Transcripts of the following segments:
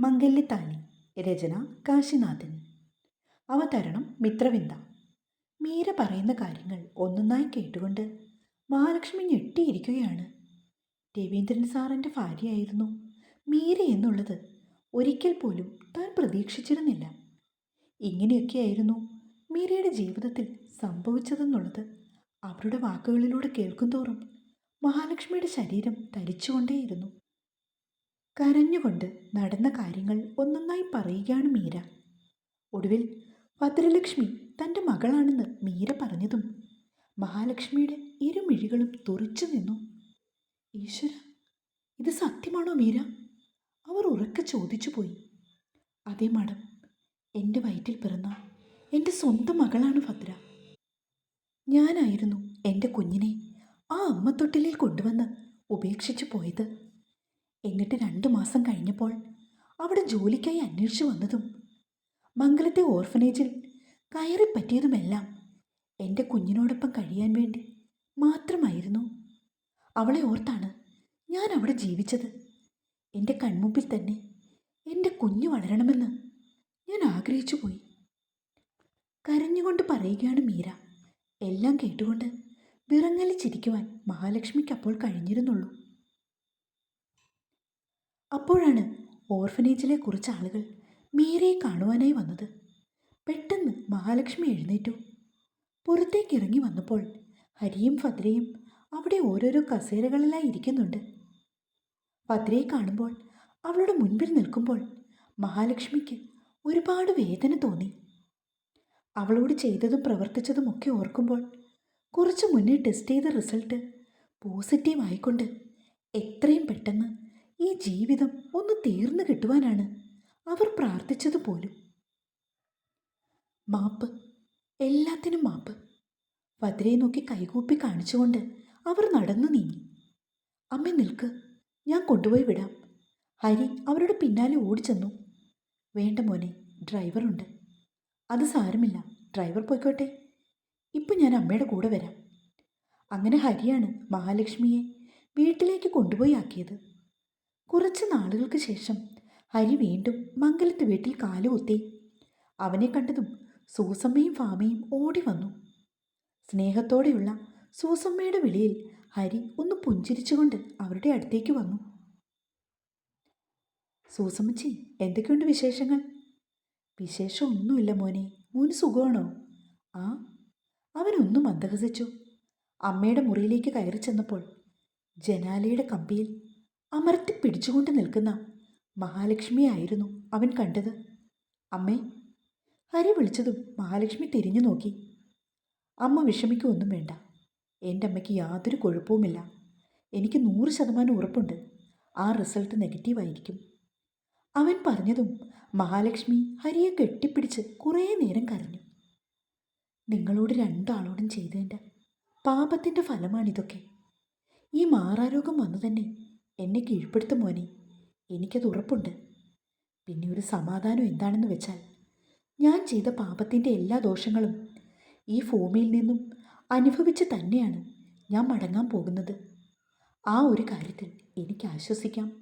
മംഗല്യത്താലി രചന കാശിനാഥൻ. അവതരണം മിത്രവിന്ദ. മീര പറയുന്ന കാര്യങ്ങൾ ഒന്നൊന്നായി കേട്ടുകൊണ്ട് മഹാലക്ഷ്മി ഞെട്ടിയിരിക്കുകയാണ്. രവീന്ദ്രൻ സാറിന്റെ ഭാര്യയായിരുന്നു. മീര എന്നുള്ളത് ഒരിക്കൽ പോലും താൻ പ്രതീക്ഷിച്ചിരുന്നില്ല. ഇങ്ങനെയൊക്കെയായിരുന്നു മീരയുടെ ജീവിതത്തിൽ സംഭവിച്ചതെന്നുള്ളത് അവരുടെ വാക്കുകളിലൂടെ കേൾക്കുന്തോറും മഹാലക്ഷ്മിയുടെ ശരീരം ധരിച്ചുകൊണ്ടേയിരുന്നു. കരഞ്ഞുകൊണ്ട് നടന്ന കാര്യങ്ങൾ ഒന്നൊന്നായി പറയുകയാണ് മീര. ഒടുവിൽ ഭദ്രലക്ഷ്മി തന്റെ മകളാണെന്ന് മീര പറഞ്ഞതും മഹാലക്ഷ്മിയുടെ ഇരുമിഴികളും തുറിച്ചു നിന്നു. ഈശ്വര ഇത് സത്യമാണോ മീര? അവർ ഉറക്കെ ചോദിച്ചു പോയി. അതെ മാഡം എന്റെ വയറ്റിൽ പിറന്ന എന്റെ സ്വന്തം മകളാണ് ഭദ്ര. ഞാനായിരുന്നു എന്റെ കുഞ്ഞിനെ ആ അമ്മത്തൊട്ടിലിൽ കൊണ്ടുവന്ന് ഉപേക്ഷിച്ചു പോയത് എന്നിട്ട് രണ്ടു മാസം കഴിഞ്ഞപ്പോൾ അവിടെ ജോലിക്കായി അന്വേഷിച്ചു വന്നതും മംഗലത്തെ ഓർഫനേജിൽ കയറിപ്പറ്റിയതുമെല്ലാം എന്റെ കുഞ്ഞിനോടൊപ്പം കഴിയാൻ വേണ്ടി മാത്രമായിരുന്നു. അവളെ ഓർത്താണ് ഞാൻ അവിടെ ജീവിച്ചത്. എന്റെ കൺമുമ്പിൽ തന്നെ എന്റെ കുഞ്ഞ് വളരണമെന്ന് ഞാൻ ആഗ്രഹിച്ചു പോയി. കരഞ്ഞുകൊണ്ട് പറയുകയാണ് മീര. എല്ലാം കേട്ടുകൊണ്ട് വിറങ്ങലിച്ചിരിക്കുവാൻ മഹാലക്ഷ്മിക്ക് അപ്പോൾ കഴിഞ്ഞിരുന്നുള്ളൂ. അപ്പോഴാണ് ഓർഫനേജിലെ കുറച്ച് ആളുകൾ മീരയെ കാണുവാനായി വന്നത്. പെട്ടെന്ന് മഹാലക്ഷ്മി എഴുന്നേറ്റു. പുറത്തേക്ക് ഇറങ്ങി വന്നപ്പോൾ ഹരിയും ഭദ്രയും അവിടെ ഓരോരോ കസേരകളിലായി ഇരിക്കുന്നുണ്ട്. ഭദ്രയെ കാണുമ്പോൾ അവളുടെ മുൻപിൽ നിൽക്കുമ്പോൾ മഹാലക്ഷ്മിക്ക് ഒരുപാട് വേദന തോന്നി. അവളോട് ചെയ്തതും പ്രവർത്തിച്ചതും ഒക്കെ ഓർക്കുമ്പോൾ കുറച്ച് മുന്നേ ടെസ്റ്റ് ചെയ്ത റിസൾട്ട് പോസിറ്റീവ് ആയിക്കൊണ്ട് എത്രയും പെട്ടെന്ന് ഈ ജീവിതം ഒന്ന് തീർന്നു കിട്ടുവാനാണ് അവർ പ്രാർത്ഥിച്ചതുപോലും മാപ്പ് എല്ലാത്തിനും മാപ്പ്. വദ്രയെ നോക്കി കൈകൂപ്പി കാണിച്ചുകൊണ്ട് അവർ നടന്നു നീങ്ങി. അമ്മ നിൽക്ക്. ഞാൻ കൊണ്ടുപോയി വിടാം. ഹരി അവരുടെ പിന്നാലെ ഓടിച്ചെന്നു. വേണ്ട മോനെ ഡ്രൈവറുണ്ട്. അത് സാരമില്ല. ഡ്രൈവർ പോയിക്കോട്ടെ. ഇപ്പം ഞാൻ അമ്മയുടെ കൂടെ വരാം. അങ്ങനെ ഹരിയാണ് മഹാലക്ഷ്മിയെ വീട്ടിലേക്ക് കൊണ്ടുപോയി ആക്കിയത്. കുറച്ച് നാളുകൾക്ക് ശേഷം ഹരി വീണ്ടും മംഗലത്ത് വീട്ടിൽ കാലുകുത്തി. അവനെ കണ്ടതും സൂസമ്മയും ഫാമയും ഓടി വന്നു. സ്നേഹത്തോടെയുള്ള സൂസമ്മയുടെ വിളിയിൽ ഹരി ഒന്ന് പുഞ്ചിരിച്ചുകൊണ്ട് അവരുടെ അടുത്തേക്ക് വന്നു. സൂസമ്മച്ചി എന്തൊക്കെയുണ്ട് വിശേഷങ്ങൾ? വിശേഷമൊന്നുമില്ല മോനെ. മോന് സുഖമാണോ? ആ. അവനൊന്നും മന്ദഹസിച്ചു. അമ്മയുടെ മുറിയിലേക്ക് കയറി ചെന്നപ്പോൾ ജനാലയുടെ കമ്പിയിൽ അമർത്തി പിടിച്ചുകൊണ്ട് നിൽക്കുന്ന മഹാലക്ഷ്മിയായിരുന്നു അവൻ കണ്ടത്. അമ്മേ ഹരി വിളിച്ചതും മഹാലക്ഷ്മി തിരിഞ്ഞു നോക്കി. അമ്മ വിഷമിക്കൊന്നും വേണ്ട. എന്റെ അമ്മയ്ക്ക് യാതൊരു കുഴപ്പവുമില്ല എനിക്ക് നൂറ് ശതമാനം ഉറപ്പുണ്ട്. ആ റിസൾട്ട് നെഗറ്റീവായിരിക്കും. അവൻ പറഞ്ഞതും മഹാലക്ഷ്മി ഹരിയെ കെട്ടിപ്പിടിച്ച് കുറേ നേരം കരഞ്ഞു. നിങ്ങളോട് രണ്ടാളോടും ചെയ്തതിന്റെ പാപത്തിന്റെ ഫലമാണിതൊക്കെ. ഈ മാറാരോഗം വന്നു തന്നെ എന്നെ കീഴ്പ്പെടുത്തും മോനെ. എനിക്കത് ഉറപ്പുണ്ട്. പിന്നെ ഒരു സമാധാനം എന്താണെന്ന് വെച്ചാൽ ഞാൻ ചെയ്ത പാപത്തിന്റെ എല്ലാ ദോഷങ്ങളും ഈ ഭൂമിയിൽ നിന്നും അനുഭവിച്ച് തന്നെയാണ് ഞാൻ മടങ്ങാൻ പോകുന്നത്. ആ ഒരു കാര്യത്തിൽ എനിക്ക് ആശ്വസിക്കാം.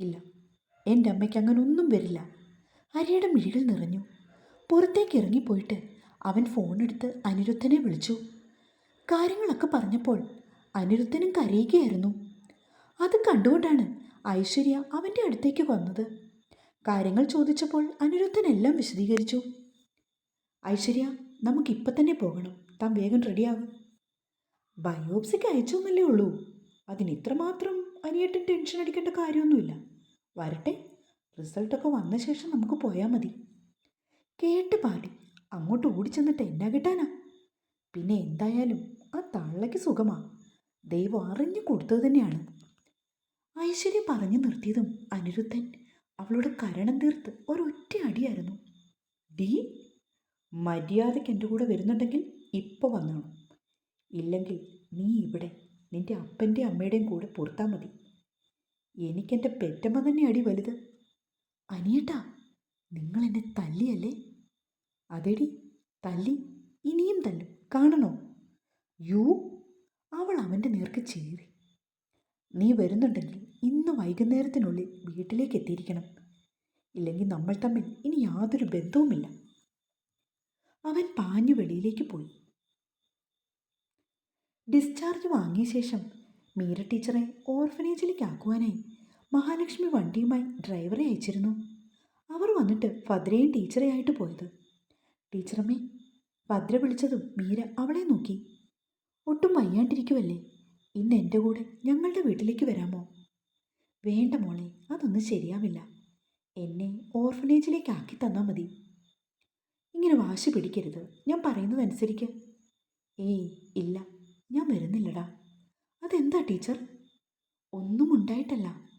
ഇല്ല എന്റെ അമ്മയ്ക്ക് അങ്ങനെ ഒന്നും വരില്ല. ഹരിയുടെ മിഴികൾ നിറഞ്ഞു. പുറത്തേക്ക് ഇറങ്ങിപ്പോയിട്ട് അവൻ ഫോണെടുത്ത് അനിരുദ്ധനെ വിളിച്ചു. കാര്യങ്ങളൊക്കെ പറഞ്ഞപ്പോൾ അനിരുദ്ധനും കരയുകയായിരുന്നു. അത് കണ്ടുകൊണ്ടാണ് ഐശ്വര്യ അവന്റെ അടുത്തേക്ക് വന്നത്. കാര്യങ്ങൾ ചോദിച്ചപ്പോൾ അനിരുദ്ധൻ എല്ലാം വിശദീകരിച്ചു. ഐശ്വര്യ നമുക്കിപ്പം തന്നെ പോകണം. താൻ വേഗം റെഡിയാകും ബയോപ്സിക്ക് അയച്ചു എന്നല്ലേ ഉള്ളൂ. അതിന് ഇത്രമാത്രം അനിയേട്ടൻ ടെൻഷൻ അടിക്കേണ്ട കാര്യമൊന്നുമില്ല. വരട്ടെ. റിസൾട്ടൊക്കെ വന്ന ശേഷം നമുക്ക് പോയാൽ മതി. കേട്ട് പാടി. അങ്ങോട്ട് ഓടിച്ചെന്നിട്ട് എന്നാ കിട്ടാനാ? പിന്നെ എന്തായാലും ആ തള്ളയ്ക്ക് സുഖമാണ് ദൈവം അറിഞ്ഞു കൊടുത്തത് തന്നെയാണ്. ഐശ്വര്യ പറഞ്ഞു നിർത്തിയതും അനിരുദ്ധൻ അവളുടെ കരണം തീർത്ത് ഒരൊറ്റ അടിയായിരുന്നു. ഡി മര്യാദയ്ക്ക് എന്റെ കൂടെ വരുന്നുണ്ടെങ്കിൽ ഇപ്പോൾ വന്നോണം ഇല്ലെങ്കിൽ നീ ഇവിടെ നിന്റെ അപ്പന്റെ അമ്മയുടെയും കൂടെ പുറത്താൽ മതി. എനിക്കെന്റെ പെറ്റമ്മ തന്നെ അടി വലുത്. അനിയേട്ടാ നിങ്ങൾ എന്നെ തല്ലിയല്ലേ? അതെടി തല്ലി ഇനിയും തല്ലും. കാണണോ? യു അവൾ അവന്റെ നേർക്ക് ചേരി. നീ വരുന്നുണ്ടെങ്കിൽ ഇന്ന് വൈകുന്നേരത്തിനുള്ളിൽ വീട്ടിലേക്ക് എത്തിയിരിക്കണം. ഇല്ലെങ്കിൽ നമ്മൾ തമ്മിൽ ഇനി യാതൊരു ബന്ധവുമില്ല. അവൻ പാഞ്ഞു വെളിയിലേക്ക് പോയി. ഡിസ്ചാർജ് വാങ്ങിയ ശേഷം മീര ടീച്ചറെ ഓർഫനേജിലേക്ക് ആക്കുവാനായി മഹാലക്ഷ്മി വണ്ടിയുമായി ഡ്രൈവറെ അയച്ചിരുന്നു. അവർ വന്നിട്ട് ഭദ്രയും ടീച്ചറെയായിട്ട് പോയത്. ടീച്ചറമ്മേ ഭദ്ര വിളിച്ചതും മീര അവളെ നോക്കി. ഒട്ടും വയ്യാണ്ടിരിക്കുമല്ലേ ഇന്ന് എന്റെ കൂടെ ഞങ്ങളുടെ വീട്ടിലേക്ക് വരാമോ? വേണ്ട മോളെ അതൊന്നും ശരിയാവില്ല. എന്നെ ഓർഫനേജിലേക്ക് ആക്കി തന്നാൽ മതി. ഇങ്ങനെ വാശി പിടിക്കരുത്. ഞാൻ പറയുന്നതനുസരിക്ക്. ഏയ് ഇല്ല. ഞാൻ വരുന്നില്ലടാ. അതെന്താ ടീച്ചർ? ഒന്നും ഉണ്ടായിട്ടല്ല.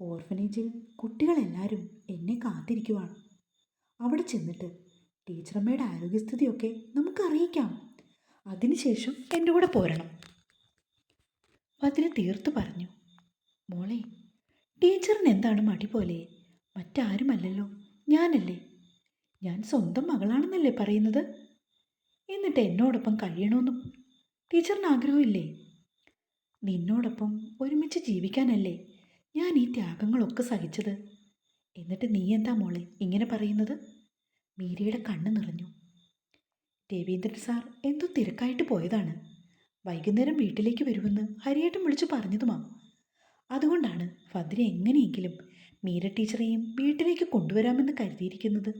ഓർഫനേജിൽ കുട്ടികളെല്ലാവരും എന്നെ കാത്തിരിക്കുവാണ്. അവിടെ ചെന്നിട്ട് ടീച്ചറമ്മയുടെ ആരോഗ്യസ്ഥിതിയൊക്കെ നമുക്ക് അറിയിക്കാം അതിനുശേഷം എന്റെ കൂടെ പോരണം. അതിന് തീർത്തു പറഞ്ഞു. മോളെ ടീച്ചറിന് എന്താണ് മടി പോലെ? മറ്റാരുമല്ലല്ലോ. ഞാനല്ലേ. ഞാൻ സ്വന്തം മകളാണെന്നല്ലേ പറയുന്നത്? എന്നിട്ട് എന്നോടൊപ്പം കഴിയണമെന്നും ടീച്ചറിന് ആഗ്രഹമില്ലേ? നിന്നോടൊപ്പം ഒരുമിച്ച് ജീവിക്കാനല്ലേ ഞാൻ ഈ ത്യാഗങ്ങളൊക്കെ സഹിച്ചത്. എന്നിട്ട് നീ എന്താ മോളെ ഇങ്ങനെ പറയുന്നത്? മീരയുടെ കണ്ണ് നിറഞ്ഞു. രവീന്ദ്രൻ സാർ എന്തോ തിരക്കായിട്ട് പോയതാണ്. വൈകുന്നേരം വീട്ടിലേക്ക് വരുമെന്ന് ഹരിയേട്ടൻ വിളിച്ചു പറഞ്ഞതുമാ. അതുകൊണ്ടാണ് ഫദ്ര എങ്ങനെയെങ്കിലും മീര ടീച്ചറെയും വീട്ടിലേക്ക് കൊണ്ടുവരാമെന്ന് കരുതിയിരിക്കുന്നത്.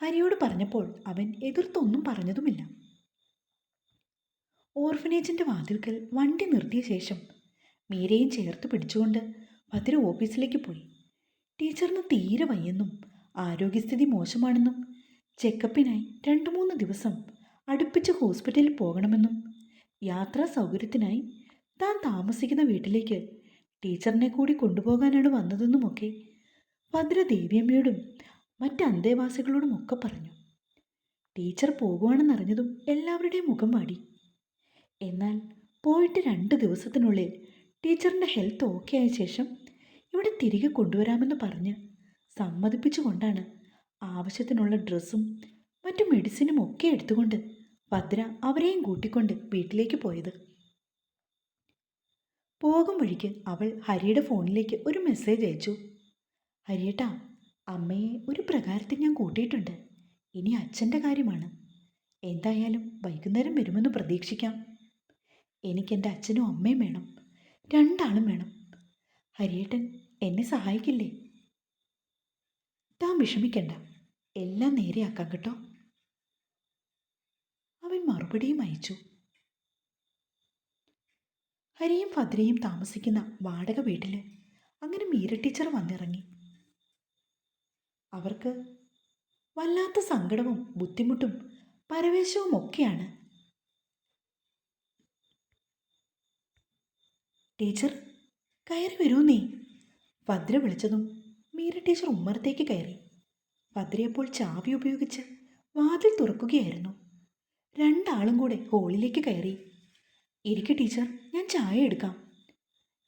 ഹരിയോട് പറഞ്ഞപ്പോൾ അവൻ എതിർത്തൊന്നും പറഞ്ഞതുമില്ല. ഓർഫനേജിന്റെ വാതിൽക്കൽ വണ്ടി നിർത്തിയ ശേഷം മീരയും ചേർത്ത് പിടിച്ചുകൊണ്ട് ഭദ്ര ഓഫീസിലേക്ക് പോയി. ടീച്ചറിന് തീരെ വയ്യെന്നും ആരോഗ്യസ്ഥിതി മോശമാണെന്നും ചെക്കപ്പിനായി രണ്ട് മൂന്ന് ദിവസം അടുപ്പിച്ച് ഹോസ്പിറ്റലിൽ പോകണമെന്നും യാത്രാ സൗകര്യത്തിനായി താൻ താമസിക്കുന്ന വീട്ടിലേക്ക് ടീച്ചറിനെ കൂടി കൊണ്ടുപോകാനാണ് വന്നതെന്നുമൊക്കെ ഭദ്ര ദേവിയമ്മയോടും മറ്റ് അന്തേവാസികളോടും ഒക്കെ പറഞ്ഞു. ടീച്ചർ പോകുവാണെന്നറിഞ്ഞതും എല്ലാവരുടെയും മുഖം വാടി എന്നാൽ പോയിട്ട് രണ്ട് ദിവസത്തിനുള്ളിൽ ടീച്ചറിന്റെ ഹെൽത്ത് ഓക്കെ ആയ ശേഷം ഇവിടെ തിരികെ കൊണ്ടുവരാമെന്ന് പറഞ്ഞ് സമ്മതിപ്പിച്ചുകൊണ്ടാണ് ആവശ്യത്തിനുള്ള ഡ്രസ്സും മറ്റു മെഡിസിനും ഒക്കെ എടുത്തുകൊണ്ട് ഭദ്ര അവരെയും കൂട്ടിക്കൊണ്ട് വീട്ടിലേക്ക് പോയത്. പോകും വഴിക്ക് അവൾ ഹരിയുടെ ഫോണിലേക്ക് ഒരു മെസ്സേജ് അയച്ചു. ഹരിയേട്ടാ അമ്മയെ ഒരു പ്രകാരത്തിൽ ഞാൻ കൂട്ടിയിട്ടുണ്ട്. ഇനി അച്ഛന്റെ കാര്യമാണ്. എന്തായാലും വൈകുന്നേരം വരുമെന്ന് പ്രതീക്ഷിക്കാം. എനിക്കെന്റെ അച്ഛനും അമ്മയും വേണം. രണ്ടാളും വേണം. ഹരിയേട്ടൻ എന്നെ സഹായിക്കില്ലേ? താൻ വിഷമിക്കണ്ട. എല്ലാം നേരെയാക്കാം കേട്ടോ. അവൻ മറുപടിയും അയച്ചു. ഹരിയും ഭദ്രയും താമസിക്കുന്ന വാടക വീട്ടിൽ അങ്ങനെ മീര ടീച്ചർ വന്നിറങ്ങി. അവർക്ക് വല്ലാത്ത സങ്കടവും ബുദ്ധിമുട്ടും പരവേശവും ഒക്കെയാണ്. ടീച്ചർ കയറി വരൂ നീ. ഭദ്ര വിളിച്ചതും മീര ടീച്ചർ ഉമ്മറത്തേക്ക് കയറി. ഭദ്രയപ്പോൾ ചാവി ഉപയോഗിച്ച് വാതിൽ തുറക്കുകയായിരുന്നു. രണ്ടാളും കൂടെ ഹോളിലേക്ക് കയറി. ഇരിക്ക് ടീച്ചർ ഞാൻ ചായ എടുക്കാം.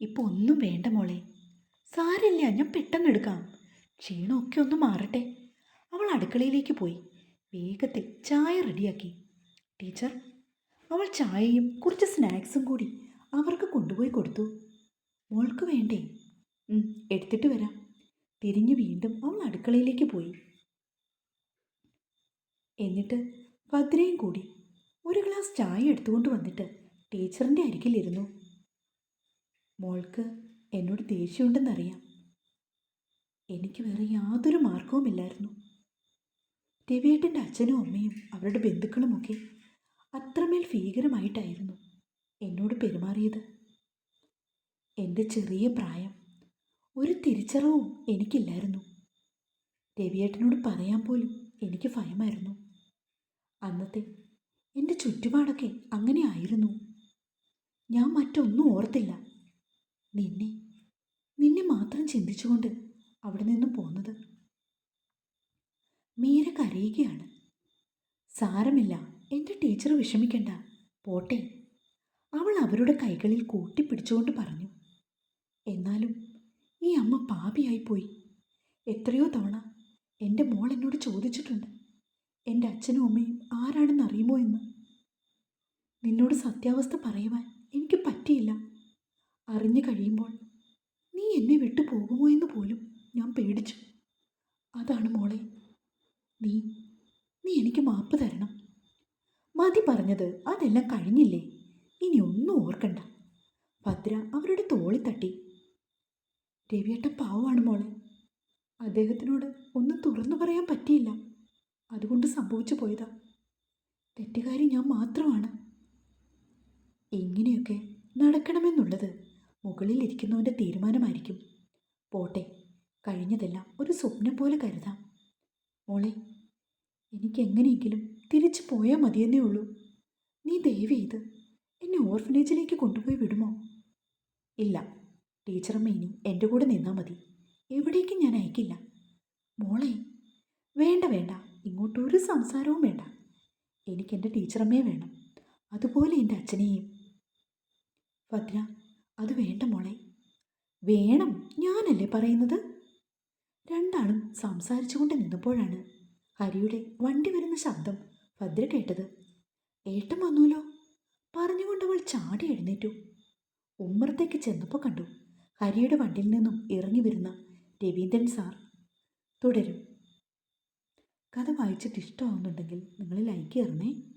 ഇപ്പോൾ ഒന്നും വേണ്ട മോളെ. സാരില്ല ഞാൻ പെട്ടെന്ന് എടുക്കാം. ക്ഷീണമൊക്കെ ഒന്ന് മാറട്ടെ. അവൾ അടുക്കളയിലേക്ക് പോയി. വേഗത്തിൽ ചായ റെഡിയാക്കി. ടീച്ചർ അവൾ ചായയും കുറച്ച് സ്നാക്സും കൂടി അവർക്ക് കൊണ്ടുപോയി കൊടുത്തു. മോൾക്ക് വേണ്ടേ? എടുത്തിട്ട് വരാം. തിരിഞ്ഞു വീണ്ടും അവൾ അടുക്കളയിലേക്ക് പോയി. എന്നിട്ട് ഭദ്രയും കൂടി ഒരു ഗ്ലാസ് ചായ എടുത്തുകൊണ്ട് വന്നിട്ട് ടീച്ചറിന്റെ അരികിലിരുന്നു. മോൾക്ക് എന്നോട് ദേഷ്യമുണ്ടെന്നറിയാം. എനിക്ക് വേറെ യാതൊരു മാർഗവുമില്ലായിരുന്നു രവിയേട്ടന്റെ അച്ഛനും അമ്മയും അവരുടെ ബന്ധുക്കളുമൊക്കെ അത്രമേൽ ഭീകരമായിട്ടായിരുന്നു എന്നോട് പെരുമാറിയത്. എന്റെ ചെറിയ പ്രായം ഒരു തിരിച്ചറിവും എനിക്കില്ലായിരുന്നു. രവിയേട്ടനോട് പറയാൻ പോലും എനിക്ക് ഭയമായിരുന്നു. അന്നത്തെ എന്റെ ചുറ്റുപാടൊക്കെ അങ്ങനെ ആയിരുന്നു. ഞാൻ മറ്റൊന്നും ഓർത്തില്ല. നിന്നെ നിന്നെ മാത്രം ചിന്തിച്ചുകൊണ്ട് അവിടെ നിന്ന് പോന്നത്. മീര കരയുകയാണ്. സാരമില്ല എന്റെ ടീച്ചർ വിഷമിക്കണ്ട. പോട്ടെ. അവൾ അവരുടെ കൈകളിൽ കൂട്ടിപ്പിടിച്ചുകൊണ്ട് പറഞ്ഞു. എന്നാലും ഈ അമ്മ പാപിയായിപ്പോയി. എത്രയോ തവണ എന്റെ മോൾ എന്നോട് ചോദിച്ചിട്ടുണ്ട് എന്റെ അച്ഛനും അമ്മയും ആരാണെന്ന് അറിയുമോ എന്ന്? നിന്നോട് സത്യാവസ്ഥ പറയുവാൻ എനിക്ക് പറ്റിയില്ല. അറിഞ്ഞു കഴിയുമ്പോൾ നീ എന്നെ വിട്ടു പോകുമോ എന്ന് പോലും ഞാൻ പേടിച്ചു. അതാണ് മോളെ നീ നീ എനിക്ക് മാപ്പ് തരണം. മതി പറഞ്ഞത് അതെല്ലാം കഴിഞ്ഞില്ലേ? ഇനി ഒന്നും ഓർക്കണ്ട. ഭദ്ര അവരുടെ തോളി തട്ടി. രവിയേട്ട പാവമാണ് മോളെ. അദ്ദേഹത്തിനോട് ഒന്നും തുറന്നു പറയാൻ പറ്റിയില്ല. അതുകൊണ്ട് സംഭവിച്ചു പോയതാ. തെറ്റുകാരി ഞാൻ മാത്രമാണ്. ഇങ്ങനെയൊക്കെ നടക്കണമെന്നുള്ളത് മുകളിൽ ഇരിക്കുന്നവന്റെ തീരുമാനമായിരിക്കും. പോട്ടെ കഴിഞ്ഞതെല്ലാം ഒരു സ്വപ്നം പോലെ കരുതാം. മോളെ എനിക്ക് എങ്ങനെയെങ്കിലും തിരിച്ചു പോയാൽ മതിയെന്നേ ഉള്ളൂ. നീ ദയവ് ചെയ്ത് എന്നെ ഓർഫനേജിലേക്ക് കൊണ്ടുപോയി വിടുമോ? ഇല്ല ടീച്ചറമ്മ ഇനി എന്റെ കൂടെ നിന്നാൽ മതി. എവിടേക്കും ഞാൻ അയക്കില്ല. മോളെ വേണ്ട വേണ്ട. ഇങ്ങോട്ടൊരു സംസാരവും വേണ്ട. എനിക്കെന്റെ ടീച്ചറമ്മയെ വേണം. അതുപോലെ എന്റെ അച്ഛനെയും ഭദ്ര അത് വേണ്ട മോളെ. വേണം ഞാനല്ലേ പറയുന്നത്? രണ്ടാളും സംസാരിച്ചുകൊണ്ട് നിന്നപ്പോഴാണ് ഹരിയുടെ വണ്ടി വരുന്ന ശബ്ദം ഭദ്ര കേട്ടത്. ഏട്ടൻ വന്നൂലോ പറഞ്ഞുകൊണ്ട് അവൾ ചാടി എഴുന്നേറ്റു. ഉമ്മറത്തേക്ക് ചെന്നപ്പോൾ കണ്ടു ഹരിയുടെ വണ്ടിയിൽ നിന്നും ഇറങ്ങി വരുന്ന രവീന്ദ്രൻ സാർ. തുടരും. കഥ വായിച്ചിട്ട് ഇഷ്ടമാവുന്നുണ്ടെങ്കിൽ നിങ്ങൾ ലൈക്ക് ചെയ്യണേ